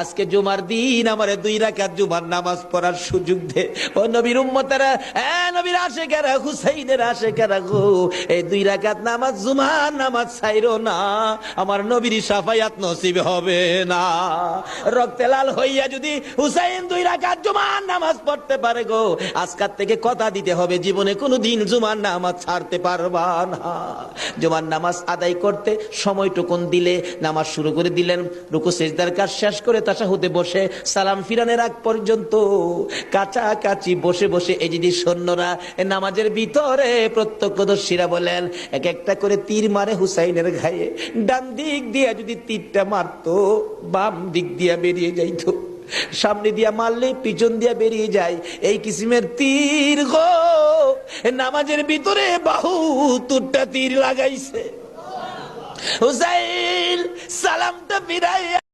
আজকে জুমার দিন, আমার দুই জুমার নামাজ পড়ার সুযোগ দে। ও নবীর উম্মতারা, এ নবীর এই দুই নামাজ জুমার নামাজ না, আমার নবীর নসিব হবে না। রক্তে লাল হইয়া যদি হুসাইন দুই রাকাত জুমার নামাজ পড়তে পারে গো, আজকার থেকে কথা দিতে হবে, জীবনে কোনো দিন জুমার নামাজ ছাড়তে পারবা না। জুমার নামাজ আদায় করতে সময়টুকুন দিলে, নামাজ শুরু করে দিলেন, রুকু, সেজদার কাজ শেষ করে তাসাহুদে বসে সালাম ফিরানের আগ পর্যন্ত কাছাকাছি বসে বসে এই যদি সৈন্যরা নামাজের ভিতরে প্রত্যক্ষদর্শীরা বলেন, এক একটা করে তীর মারে হুসাইনের ঘায়ে। ডান দিক দিয়া যদি তীরটা মারতো, বাম দিক দিয়া বেরিয়ে যাইতো। সামনে দিয়া মারলে, পিছন দিয়া বেরিয়ে যায়। এই কিসিমের তীর গো! নামাজের ভিতরে বাহু তুরটা তীর লাগাইছে। হুসাইন, সালামটা ফিরাইয়া